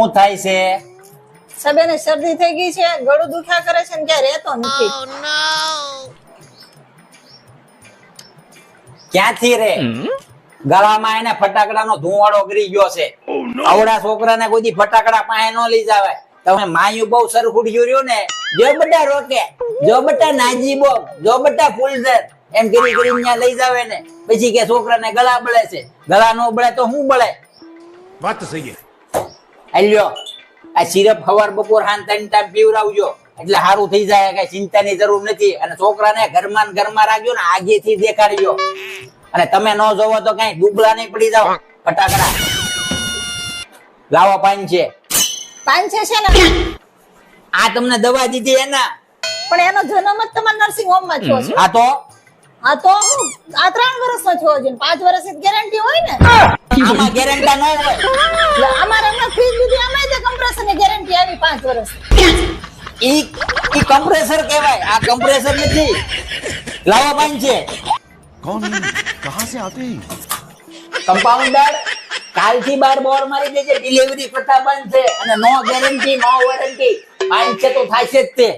શું થાય છે? સબેને શરદી થઈ ગઈ છે ગળું દુખ્યા કરે છે ને ક્યાં રહેતો નથી. ક્યાંથી રે? ગળામાં એને ફટાકડાનો ધુવાડો કરી ગયો છે. આવડા છોકરાને કોઈ ફટાકડા પાસે ન લઈ જાવે તમે માયું બહુ સરખુડિયું રહ્યું ને જો બટા રોકે જો બટા નાજીબો જો બટા ફૂલઝર એમ કરી કરી ત્યાં લઈ જાવે ને. પછી કે છોકરાને ગળા બળે છે. ગળા નો બળે તો શું બળે? વાત સહી है આ સિરપ હવાર બપોર હાન ત્રણ ટાઈમ પીવરાવજો એટલે સારું થઈ જાય કઈ ચિંતાની જરૂર નથી. અને છોકરાને ઘરમાં ને ઘરમાં રાખજો ને આગેથી દેખાડજો. અને તમે ન જોવો તો કઈ ડૂબલા નહીં પડી જાવ ફટાકડા. લાવો પાન છે. પાન છે ને? આ તમને દવા દીધી એના? પણ એનો જન્મ જ તમારા નર્સિંગ હોમમાં થયો છે. આ તો? આ તો આ ત્રણ વર્ષનો થયો છે ને. પાંચ વર્ષની ગેરંટી હોય ને? આમાં ગેરંટા ન હોય એટલે અમારે એમાં ફીસ દીધી અમે તે કમ્પ્રેસરની ગેરંટી આવી પાંચ વર્ષ ઈ ઈ કમ્પ્રેસર કહેવાય. આ કમ્પ્રેસર નથી. લાવા પાણી છે. કોણ? કહા સે આતે? કમ્પાઉન્ડર કાલથી બાર બોર મારી દેજે. ડિલિવરી પ્રથા બંધ છે. અને નો ગેરંટી નો વોરંટી પાંચ છે તો થાય છે જ તે.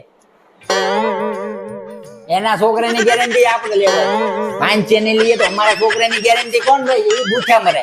એના છોકરાની ગેરંટી આપણે લેવાય પાંચ છે ને લઈએ તો અમારા છોકરાની ગેરંટી કોણ રહી? એ ભૂખ્યા મરે.